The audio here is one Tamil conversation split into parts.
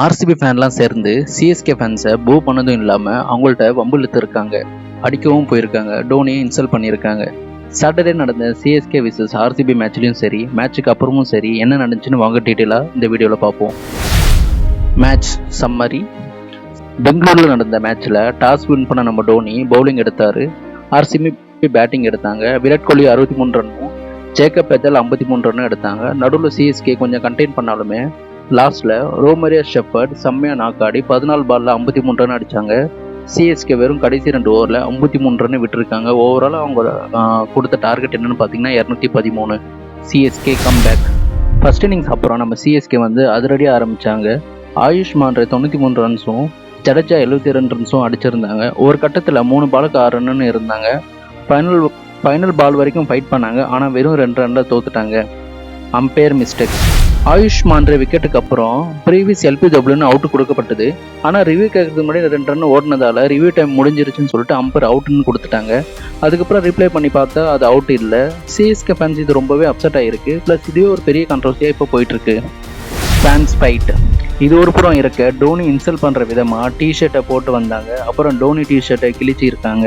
ஆர்சிபி ஃபேன்லாம் சேர்ந்து சிஎஸ்கே ஃபேன்ஸை பூ பண்ணதும் இல்லாமல் அவங்கள்ட்ட வம்புழுத்து இருக்காங்க அடிக்கவும் போயிருக்காங்க. டோனியை இன்சல்ட் பண்ணியிருக்காங்க. சாட்டர்டே நடந்த சிஎஸ்கே விசஸ் ஆர்சிபி மேட்ச்லையும் சரி மேட்ச்சுக்கு அப்புறமும் சரி என்ன நடந்துச்சுன்னு வாங்க டீட்டெயிலாக இந்த வீடியோவில் பார்ப்போம். மேட்ச் சம்மரி பெங்களூரில் நடந்த மேட்ச்சில் டாஸ் வின் பண்ண நம்ம டோனி பவுலிங் எடுத்தார். ஆர்சிபி பேட்டிங் எடுத்தாங்க. விராட் கோலி அறுபத்தி மூணு ரன்னும் ஜேக்கப் பெத்தல் ஐம்பத்தி மூணு ரன்னும் எடுத்தாங்க. நடுவில் சிஎஸ்கே கொஞ்சம் கண்டெயின் பண்ணாலுமே லாஸ்ட்ல ரோமரியா ஷெஃபர்ட் செம்மையா நாக்காடி பதினாலு பால்ல ஐம்பத்தி மூணு ரன் அடிச்சாங்க. சிஎஸ்கே வெறும் கடைசி ரெண்டு ஓவரில் ஐம்பத்தி மூணு ரன் விட்டுருக்காங்க. ஓவரால் அவங்க கொடுத்த டார்கெட் என்னன்னு பார்த்தீங்கன்னா இரநூத்தி பதிமூணு. CSK come back first innings அப்புறம் நம்ம சிஎஸ்கே வந்து அதிரடியாக ஆரம்பித்தாங்க ஆயுஷ்மான் தொண்ணூற்றி மூணு ரன்ஸும் ஜடேஜா எழுபத்தி ரெண்டு ரன்ஸும் அடிச்சிருந்தாங்க. ஒரு கட்டத்தில் மூணு பாலுக்கு ஆறு ரன்னு இருந்தாங்க. ஃபைனல் ஃபைனல் பால் வரைக்கும் ஃபைட் பண்ணாங்க. ஆனால் வெறும் ரெண்டு ரனில் தோத்துட்டாங்க. அம்பையர் மிஸ்டேக் ஆயுஷ் மான்ற விக்கெட்டுக்கு அப்புறம் ப்ரீவியஸ் எல்பி அவுட் கொடுக்கப்பட்டது. ஆனால் ரிவ்யூ கேட்கறதுக்கு முன்னாடி ரெண்டு ரன் ஓடினதால ரிவ்யூ டைம் முடிஞ்சிருச்சுன்னு சொல்லிட்டு அம்பர் அவுட்னு கொடுத்துட்டாங்க. அதுக்கப்புறம் ரிப்ளை பண்ணி பார்த்தா அது அவுட் இல்லை. சிஎஸ்கே ஃபேன்ஸ் இது ரொம்பவே அப்செட் ஆகிருக்கு ப்ளஸ் இதுவே ஒரு பெரிய கண்ட்ரோசியாக இப்போ போயிட்டுருக்கு. ஃபேன்ஸ் ஃபைட் இது ஒரு புறம் இருக்க. டோனி இன்சல்ட் பண்ணுற விதமாக டிஷர்ட்டை போட்டு வந்தாங்க. அப்புறம் டோனி டிஷர்ட்டை கிழிச்சிருக்காங்க.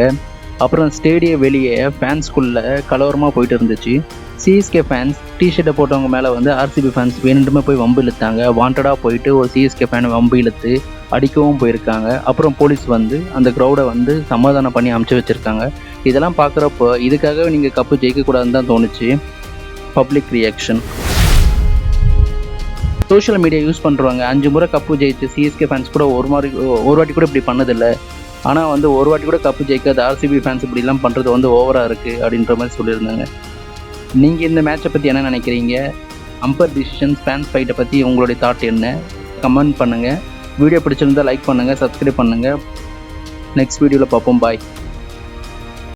அப்புறம் ஸ்டேடிய வெளியே ஃபேன்ஸ்குள்ளே கலவரமாக போயிட்டு இருந்துச்சு. சிஎஸ்கே ஃபேன்ஸ் டிஷர்ட்டை போட்டவங்க மேலே வந்து ஆர்சிபி ஃபேன்ஸ் வேணுண்டுமே போய் வம்பு இழுத்தாங்க. வாண்டடாக போயிட்டு ஒரு சிஎஸ்கே ஃபேனை வம்பு இழுத்து அடிக்கவும் போயிருக்காங்க. அப்புறம் போலீஸ் வந்து அந்த க்ரௌடை வந்து சமாதானம் பண்ணி அமுச்சு வச்சுருக்காங்க. இதெல்லாம் பார்க்குறப்போ இதுக்காக நீங்கள் கப்பு ஜெயிக்கக்கூடாதுன்னு தான் தோணுச்சு. Public reaction social media use பண்ணுறவங்க அஞ்சு முறை கப்பு ஜெயிச்சு சிஎஸ்கே ஃபேன்ஸ் கூட ஒரு மாதிரி ஒரு வாட்டி கூட இப்படி பண்ணதில்லை. ஆனால் வந்து ஒரு வாட்டி கூட கப்பு ஜெயிக்காத ஆர்சிபி ஃபேன்ஸ் இப்படிலாம் பண்ணுறது வந்து ஓவராக இருக்குது அப்படின்ற மாதிரி சொல்லியிருந்தாங்க. நீங்கள் இந்த மேட்சை பற்றி என்ன நினைக்கிறீங்க? அம்பர் டிசிஷன்ஸ் ஃபேன்ஸ் ஃபைட்டை பற்றி உங்களுடைய தாட் என்ன? கமெண்ட் பண்ணுங்கள் வீடியோ பிடிச்சிருந்தா லைக் பண்ணுங்கள் சப்ஸ்கிரைப் பண்ணுங்கள் நெக்ஸ்ட் வீடியோவில் பார்ப்போம். பாய்